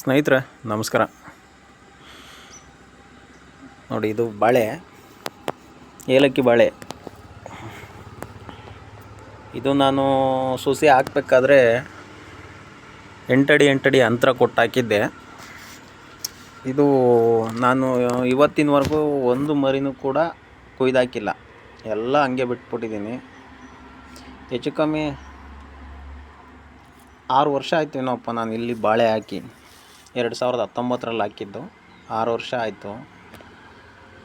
ಸ್ನೇಹಿತರೆ, ನಮಸ್ಕಾರ. ನೋಡಿ, ಇದು ಬಾಳೆ, ಏಲಕ್ಕಿ ಬಾಳೆ. ಇದು ನಾನು ಸೊಸಿ ಹಾಕ್ಬೇಕಾದ್ರೆ ಎಂಟಡಿ ಎಂಟಡಿ ಅಂತರ ಕೊಟ್ಟು ಹಾಕಿದ್ದೆ ಇದು ನಾನು ಇವತ್ತಿನವರೆಗೂ ಒಂದು ಮರಿನೂ ಕೂಡ ಕೊಯ್ದಾಕಿಲ್ಲ. ಎಲ್ಲ ಹಂಗೆ ಬಿಟ್ಬಿಟ್ಟಿದ್ದೀನಿ. ಹೆಚ್ಚು ಕಮ್ಮಿ ಆರು ವರ್ಷ ಆಯ್ತು ಏನೋಪ್ಪ ನಾನು ಇಲ್ಲಿ ಬಾಳೆ ಹಾಕಿ. ಎರಡು ಸಾವಿರದ ಹತ್ತೊಂಬತ್ತರಲ್ಲಿ ಹಾಕಿದ್ದು. ಆರು ವರ್ಷ ಆಯಿತು.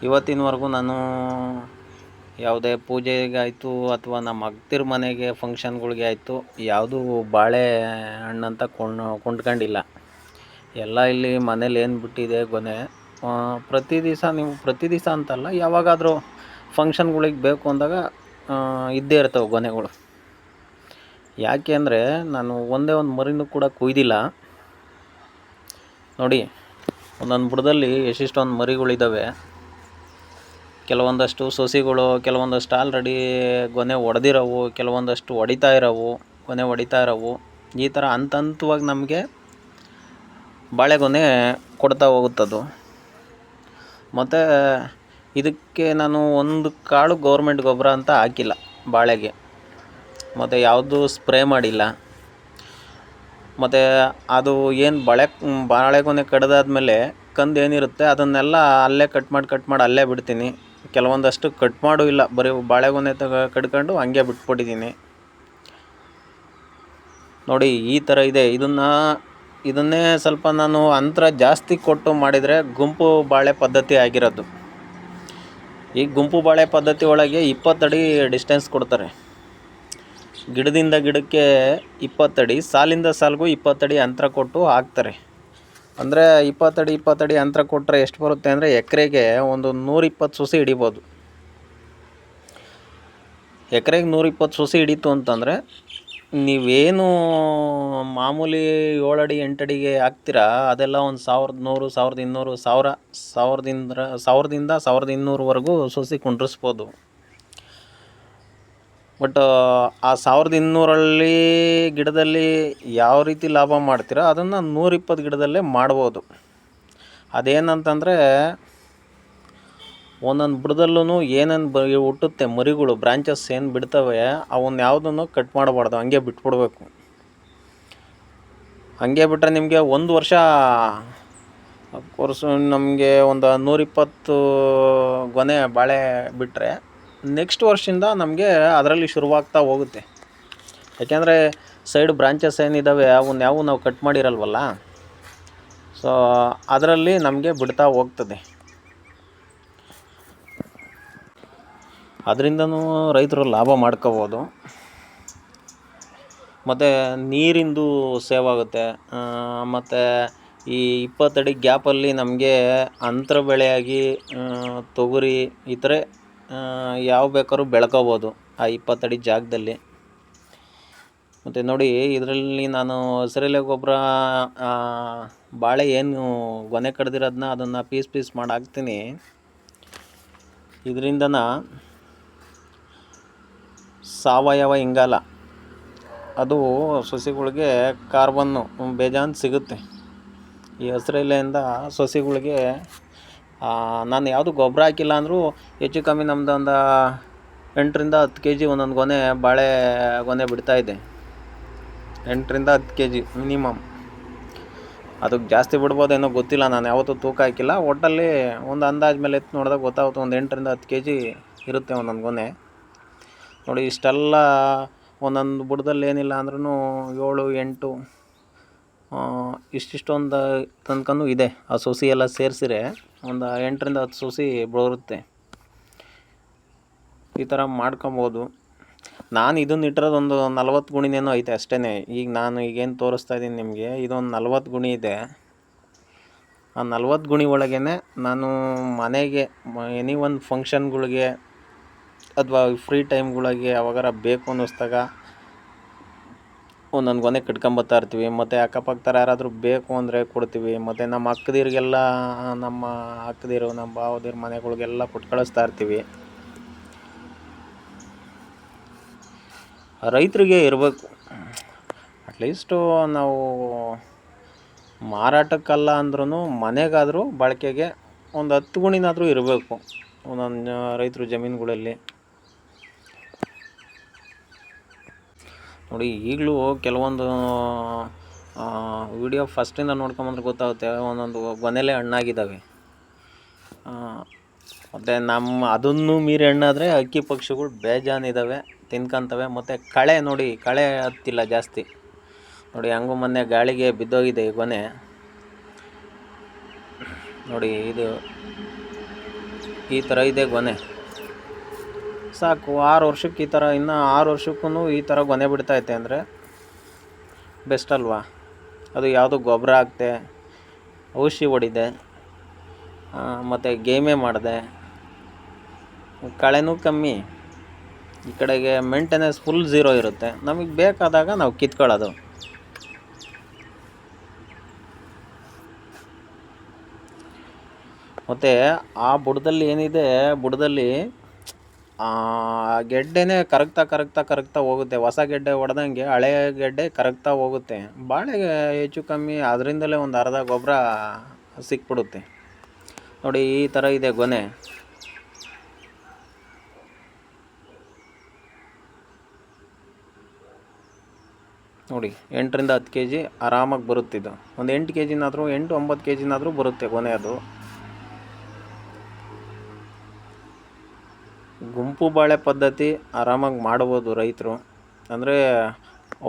ಇವತ್ತಿನವರೆಗೂ ನಾನು ಯಾವುದೇ ಪೂಜೆಗಾಯಿತು ಅಥವಾ ನಮ್ಮ ಅಗ್ತಿರ ಮನೆಗೆ ಫಂಕ್ಷನ್ಗಳಿಗೆ ಆಯಿತು, ಯಾವುದೂ ಬಾಳೆ ಹಣ್ಣಂತ ಕೊಂಡು, ಕೊಂಡ್ಕೊಂಡಿಲ್ಲ. ಎಲ್ಲ ಇಲ್ಲಿ ಮನೇಲಿ ಏನು ಬಿಟ್ಟಿದೆ ಗೊನೆ. ಪ್ರತಿ ದಿವಸ ನೀವು, ಪ್ರತಿ ದಿವಸ ಅಂತಲ್ಲ, ಯಾವಾಗಾದರೂ ಫಂಕ್ಷನ್ಗಳಿಗೆ ಬೇಕು ಅಂದಾಗ ಇದ್ದೇ ಇರ್ತವೆ ಗೊನೆಗಳು. ಯಾಕೆ ಅಂದರೆ, ನಾನು ಒಂದೇ ಒಂದು ಮರಿನೂ ಕೂಡ ಕೊಯ್ದಿಲ್ಲ. ನೋಡಿ, ಒಂದೊಂದು ಬುಡದಲ್ಲಿ ಎಷ್ಟಿಷ್ಟೊಂದು ಮರಿಗಳಿದ್ದಾವೆ ಕೆಲವೊಂದಷ್ಟು ಸೊಸಿಗಳು, ಕೆಲವೊಂದಷ್ಟು ಆಲ್ರೆಡಿ ಗೊನೆ ಒಡೆದಿರೋವು, ಕೆಲವೊಂದಷ್ಟು ಹೊಡಿತಾ ಇರೋವು, ಗೊನೆ ಹೊಡಿತಾ ಇರೋವು. ಈ ಥರ ಹಂತ ಹಂತವಾಗಿ ನಮಗೆ ಬಾಳೆಗೊನೆ ಕೊಡ್ತಾ ಹೋಗುತ್ತದು. ಮತ್ತು ಇದಕ್ಕೆ ನಾನು ಒಂದು ಕಾಳು ಗೌರ್ಮೆಂಟ್ ಗೊಬ್ಬರ ಅಂತ ಹಾಕಿಲ್ಲ ಬಾಳೆಗೆ. ಮತ್ತು ಯಾವುದು ಸ್ಪ್ರೇ ಮಾಡಿಲ್ಲ. ಮತ್ತು ಅದು ಏನು ಬಳೆ ಬಾಳೆಗೊನೆ ಕಡಿದಾದ್ಮೇಲೆ ಕಂದು ಏನಿರುತ್ತೆ, ಅದನ್ನೆಲ್ಲ ಅಲ್ಲೇ ಕಟ್ ಮಾಡಿ ಕಟ್ ಮಾಡಿ ಅಲ್ಲೇ ಬಿಡ್ತೀನಿ. ಕೆಲವೊಂದಷ್ಟು ಕಟ್ ಮಾಡು ಇಲ್ಲ, ಬರೀ ಬಾಳೆಗೊನೆ ತಗ ಕಡ್ಕೊಂಡು ಹಂಗೆ ಬಿಟ್ಬಿಟ್ಟಿದ್ದೀನಿ ನೋಡಿ, ಈ ಥರ ಇದೆ. ಇದನ್ನು ಇದನ್ನೇ ಸ್ವಲ್ಪ ನಾನು ಅಂತರ ಜಾಸ್ತಿ ಕೊಟ್ಟು ಮಾಡಿದರೆ ಗುಂಪು ಬಾಳೆ ಪದ್ಧತಿ ಆಗಿರೋದು. ಈ ಗುಂಪು ಬಾಳೆ ಪದ್ಧತಿ ಒಳಗೆ ಇಪ್ಪತ್ತಡಿ ಡಿಸ್ಟೆನ್ಸ್ ಕೊಡ್ತಾರೆ. ಗಿಡದಿಂದ ಗಿಡಕ್ಕೆ ಇಪ್ಪತ್ತಡಿ, ಸಾಲಿಂದ ಸಾಲಿಗೂ ಇಪ್ಪತ್ತಡಿ ಅಂತರ ಕೊಟ್ಟು ಹಾಕ್ತಾರೆ. ಅಂದರೆ ಇಪ್ಪತ್ತಡಿ ಇಪ್ಪತ್ತಡಿ ಅಂತರ ಕೊಟ್ಟರೆ ಎಷ್ಟು ಬರುತ್ತೆ ಅಂದರೆ ಎಕರೆಗೆ ಒಂದು ನೂರಿಪ್ಪತ್ತು ಸೊಸೆ ಹಿಡಿಬೋದು. ಎಕರೆಗೆ ನೂರಿಪ್ಪತ್ತು ಸೊಸೆ ಹಿಡಿತು ಅಂತಂದರೆ ನೀವೇನು ಮಾಮೂಲಿ ಏಳಡಿ, ಎಂಟಡಿಗೆ ಹಾಕ್ತೀರಾ? ಅದೆಲ್ಲ ಒಂದು ಸಾವಿರದ ನೂರು, ಸಾವಿರದ ಇನ್ನೂರು, ಸಾವಿರ, ಸಾವಿರದಿಂದ ಸಾವಿರದಿಂದ ಸಾವಿರದ ಇನ್ನೂರವರೆಗೂ ಸೊಸೆ ಕುಂಡ್ರಿಸ್ಬೋದು. ಬಟ್, ಆ ಸಾವಿರದ ಇನ್ನೂರಲ್ಲಿ ಗಿಡದಲ್ಲಿ ಯಾವ ರೀತಿ ಲಾಭ ಮಾಡ್ತೀರೋ, ಅದನ್ನು ನೂರಿಪ್ಪತ್ತು ಗಿಡದಲ್ಲೇ ಮಾಡ್ಬೋದು. ಅದೇನಂತಂದರೆ, ಒಂದೊಂದು ಬುಡದಲ್ಲೂ ಏನೇನು ಬ, ಹುಟ್ಟುತ್ತೆ, ಮರಿಗಳು ಬ್ರಾಂಚಸ್ ಏನು ಬಿಡ್ತವೆ ಅವನ್ನ ಯಾವುದನ್ನು ಕಟ್ ಮಾಡಬಾರ್ದು, ಹಂಗೆ ಬಿಟ್ಬಿಡ್ಬೇಕು. ಹಂಗೆ ಬಿಟ್ಟರೆ ನಿಮಗೆ ಒಂದು ವರ್ಷ ಕೋರ್ಸ್ ನಮಗೆ ಒಂದು ನೂರಿಪ್ಪತ್ತು ಗೊನೆ ಬಾಳೆ ಬಿಟ್ಟರೆ ನೆಕ್ಸ್ಟ್ ವರ್ಷದಿಂದ ನಮಗೆ ಅದರಲ್ಲಿ ಶುರುವಾಗ್ತಾ ಹೋಗುತ್ತೆ. ಯಾಕೆಂದರೆ ಸೈಡ್ ಬ್ರಾಂಚಸ್ ಏನಿದ್ದಾವೆ ಅವನ್ನ ಯಾವ ನಾವು ಕಟ್ ಮಾಡಿರಲ್ವಲ್ಲ? ಸೊ ಅದರಲ್ಲಿ ನಮಗೆ ಬಿಡ್ತಾ ಹೋಗ್ತದೆ. ಅದರಿಂದನೂ ರೈತರು ಲಾಭ ಮಾಡ್ಕೋಬೋದು. ಮತ್ತು ನೀರಿಂದು ಸೇವ್ ಆಗುತ್ತೆ ಮತ್ತು ಈ ಇಪ್ಪತ್ತಡಿ ಗ್ಯಾಪಲ್ಲಿ ನಮಗೆ ಅಂತರ ಬೆಳೆಯಾಗಿ ತೊಗರಿ ಈ ಥರ ಯಾವ ಬೇಕಾದ್ರೂ ಬೆಳ್ಕೋಬೋದು ಆ ಇಪ್ಪತ್ತಡಿ ಜಾಗದಲ್ಲಿ. ಮತ್ತು ನೋಡಿ, ಇದರಲ್ಲಿ ನಾನು ಹಸಿರೆಲೆ ಗೊಬ್ಬರ ಬಾಳೆ ಏನು ಗೊನೆ ಕಡ್ದಿರೋದನ್ನ ಅದನ್ನು ಪೀಸ್ ಪೀಸ್ ಮಾಡಿ ಹಾಕ್ತೀನಿ. ಇದರಿಂದನ ಸಾವಯವ ಇಂಗಾಲ, ಅದು ಸಸಿಗಳಿಗೆ ಕಾರ್ಬನ್ನು ಬೇಜಾನ್ ಸಿಗುತ್ತೆ. ಈ ಹಸಿರೆಲೆಯಿಂದ ಸಸಿಗಳಿಗೆ ನಾನು ಯಾವುದು ಗೊಬ್ಬರ ಹಾಕಿಲ್ಲ ಅಂದರೂ ಹೆಚ್ಚು ಕಮ್ಮಿ ನಮ್ಮದು ಒಂದು ಎಂಟರಿಂದ ಹತ್ತು ಕೆ ಜಿ ಒಂದೊಂದು ಗೊನೆ ಬಾಳೆ ಗೊನೆ ಬಿಡ್ತಾ ಇದೆ. ಎಂಟರಿಂದ ಹತ್ತು ಕೆ ಜಿ ಮಿನಿಮಮ್. ಅದಕ್ಕೆ ಜಾಸ್ತಿ ಬಿಡ್ಬೋದೇನೋ ಗೊತ್ತಿಲ್ಲ, ನಾನು ಯಾವತ್ತೂ ತೂಕ ಹಾಕಿಲ್ಲ. ಒಟ್ಟಲ್ಲಿ ಒಂದು ಅಂದಾಜು ಮೇಲೆ ಎತ್ತು ನೋಡಿದಾಗ ಗೊತ್ತಾಗುತ್ತೆ, ಒಂದು ಎಂಟರಿಂದ ಹತ್ತು ಕೆ ಜಿ ಇರುತ್ತೆ ಒಂದೊಂದು ಗೊನೆ. ನೋಡಿ, ಇಷ್ಟೆಲ್ಲ ಒಂದೊಂದು ಬುಡದಲ್ಲಿ ಏನಿಲ್ಲ ಅಂದ್ರೂ ಏಳು, ಎಂಟು ಇಷ್ಟಿಷ್ಟೊಂದು ತನಕನೂ ಇದೆ. ಆ ಸೊಸಿ ಎಲ್ಲ ಸೇರಿಸಿರೆ. ಒಂದು ಎಂಟರಿಂದ ಹತ್ತು ಸೂಸಿ ಬರುತ್ತೆ. ಈ ಥರ ಮಾಡ್ಕೊಬೋದು. ನಾನು ಇದನ್ನ ಇಟ್ಟಿರೋದು ಒಂದು ನಲ್ವತ್ತು ಗುಣಿನೇನೋ ಐತೆ ಅಷ್ಟೇ ಈಗ ನಾನು ಈಗೇನು ತೋರಿಸ್ತಾ ಇದ್ದೀನಿ ನಿಮಗೆ. ಇದೊಂದು ನಲ್ವತ್ತು ಗುಣಿ ಇದೆ. ಆ ನಲ್ವತ್ತು ಗುಣಿ ಒಳಗೇ ನಾನು ಮನೆಗೆ, ಎನಿ ಒಂದು ಫಂಕ್ಷನ್ಗಳಿಗೆ ಅಥವಾ ಫ್ರೀ ಟೈಮ್ಗಳಿಗೆ ಯಾವಾಗಾರ ಬೇಕು ಅನ್ನಿಸ್ದಾಗ ಒಂದೊಂದು ಗೊನೆ ಕಟ್ಕೊಂಬತ್ತಾ ಇರ್ತೀವಿ. ಮತ್ತು ಅಕ್ಕಪಕ್ಕದವ್ರು ಯಾರಾದರೂ ಬೇಕು ಅಂದರೆ ಕೊಡ್ತೀವಿ. ಮತ್ತು ನಮ್ಮ ಅಕ್ಕದಿರಿಗೆಲ್ಲ, ನಮ್ಮ ಅಕ್ಕದಿರು, ನಮ್ಮ ಭಾವದಿರ, ಮನೆಗಳಿಗೆಲ್ಲ ಕೊಟ್ಟು ಕಳಿಸ್ತಾ ಇರ್ತೀವಿ. ರೈತರಿಗೆ ಇರಬೇಕು. ಅಟ್ಲೀಸ್ಟು ನಾವು ಮಾರಾಟಕ್ಕಲ್ಲ ಅಂದ್ರೂ ಮನೆಗಾದರೂ, ಬಳಕೆಗೆ ಒಂದು ಹತ್ತು ಗುಣಿನಾದರೂ ಇರಬೇಕು. ಒಂದೊಂದು ರೈತರು ಜಮೀನುಗಳಲ್ಲಿ. ನೋಡಿ, ಈಗಲೂ ಕೆಲವೊಂದು ವಿಡಿಯೋ ಫಸ್ಟಿಂದ ನೋಡ್ಕೊಂಬಂದ್ರೆ ಗೊತ್ತಾಗುತ್ತೆ, ಒಂದೊಂದು ಗೊನೆಲೆ ಹಣ್ಣಾಗಿದ್ದಾವೆ. ಮತ್ತು ನಮ್ಮ ಅದನ್ನು ಮೀರಿ ಹಣ್ಣಾದರೆ ಅಕ್ಕಿ ಪಕ್ಷಿಗಳು ಬೇಜಾನಿದ್ದಾವೆ ತಿನ್ಕೊಂತವೆ, ಮತ್ತು ಕಳೆ ನೋಡಿ, ಕಳೆ ಹತ್ತಿಲ್ಲ ಜಾಸ್ತಿ. ನೋಡಿ, ಹಂಗೂ ಮೊನ್ನೆ ಗಾಳಿಗೆ ಬಿದ್ದೋಗಿದೆ ಈ ಗೊನೆ. ನೋಡಿ, ಇದು ಈ ಥರ ಇದೆ ಗೊನೆ. ಸಾಕು, ಆರು ವರ್ಷಕ್ಕೆ ಈ ಥರ ಇನ್ನು ಆರು ವರ್ಷಕ್ಕೂ ಈ ಥರ ಗೊನೆ ಬಿಡ್ತೈತೆ ಅಂದರೆ ಬೆಸ್ಟ್ ಅಲ್ವಾ? ಅದು ಯಾವುದು ಗೊಬ್ಬರ ಹಾಕ್ದೆ, ಔಷಧಿ ಹೊಡಿದೆ ಮತ್ತು ಗೇಮೇ ಮಾಡಿದೆ, ಕಳೆನೂ ಕಮ್ಮಿ. ಈ ಕಡೆಗೆ ಮೇಂಟೆನೆನ್ಸ್ ಫುಲ್ ಝೀರೋ ಇರುತ್ತೆ. ನಮಗೆ ಬೇಕಾದಾಗ ನಾವು ಕಿತ್ಕೊಳ್ಳೋದು. ಮತ್ತು ಆ ಬುಡದಲ್ಲಿ ಏನಿದೆ, ಬುಡದಲ್ಲಿ ಆ, ಗೆಡ್ಡೆನೇ ಕರಗ್ತಾ ಕರಗ್ತಾ ಕರಗ್ತಾ ಹೋಗುತ್ತೆ. ಹೊಸ ಗೆಡ್ಡೆ ಹೊಡೆದಂಗೆ ಹಳೆ ಗೆಡ್ಡೆ ಕರಗ್ತಾ ಹೋಗುತ್ತೆ. ಬಾಳೆಗೆ ಹೆಚ್ಚು ಕಮ್ಮಿ ಅದರಿಂದಲೇ ಒಂದು ಅರ್ಧ ಗೊಬ್ಬರ ಸಿಕ್ಬಿಡುತ್ತೆ. ನೋಡಿ ಈ ಥರ ಇದೆ ಗೊನೆ. ನೋಡಿ ಎಂಟರಿಂದ ಹತ್ತು ಕೆ ಜಿ ಆರಾಮಾಗಿ ಬರುತ್ತಿದ್ದು. ಒಂದು ಎಂಟು ಕೆ ಜಿನಾದರೂ ಎಂಟು ಒಂಬತ್ತು ಕೆ ಜಿನಾದರೂ ಬರುತ್ತೆ ಗೊನೆ ಅದು. ಗುಂಪು ಬಾಳೆ ಪದ್ಧತಿ ಆರಾಮಾಗಿ ಮಾಡ್ಬೋದು ರೈತರು. ಅಂದರೆ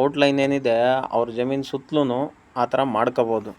ಔಟ್ಲೈನ್ ಏನಿದೆ, ಅವ್ರ ಜಮೀನು ಸುತ್ತಲೂ ಆ ಥರ ಮಾಡ್ಕೋಬೋದು.